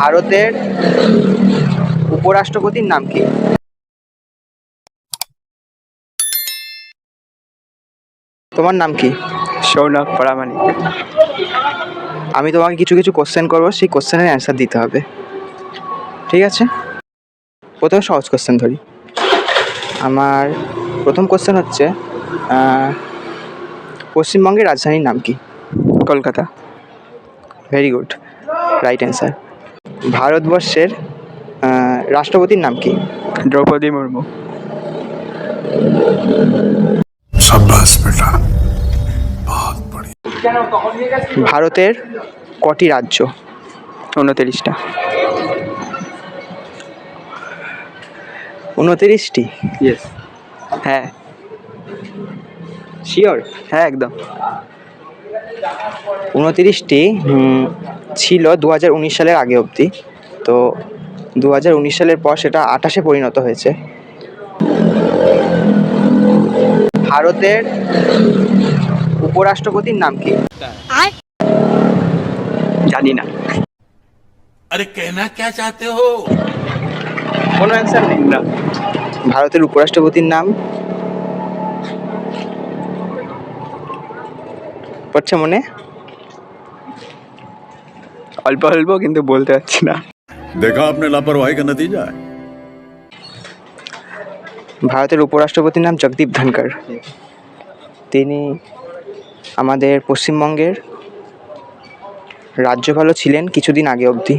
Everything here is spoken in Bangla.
ভারতের উপরাষ্ট্রপতির নাম কি? তোমার নাম কি? সৌনক পরামানিক আমি তোমাকে কিছু কিছু কোশ্চেন করব সেই কোশ্চেনের অ্যান্সার দিতে হবে। ঠিক আছে? প্রথমে সহজ কোশ্চেন ধরি। আমার প্রথম কোশ্চেন হচ্ছে পশ্চিমবঙ্গের রাজধানীর নাম কি? Kolkata. Very good right answer ভারতবর্ষের রাষ্ট্রপতির নাম কি? দ্রৌপদী মুর্মু। ভারতের কটি রাজ্য? উনতিরিশটা। উনতিরিশটি? হ্যাঁ। শিওর হ্যাঁ একদম। উনতিরিশটি ছিল দু হাজার উনিশ সালের আগে অবধি। তো দু হাজার উনিশ সালের পর সেটা আঠাশে পরিণত হয়েছে। ভারতের উপরাষ্ট্রপতির নাম কি? জানি না। আরে কেনা কোনো অ্যান্সার নেই। না ভারতের উপরাষ্ট্রপতির নাম? পড়ছে মনে? অল্প অল্প কিন্তু বলতে পারছি না। দেখা আপনার লাপরওয়াহি কা নতিজা ভারতের উপরাষ্ট্রপতির নাম জগদীপ ধনকর তিনি আমাদের পশ্চিমবঙ্গের রাজ্যপালও ছিলেন কিছুদিন আগে অবধি।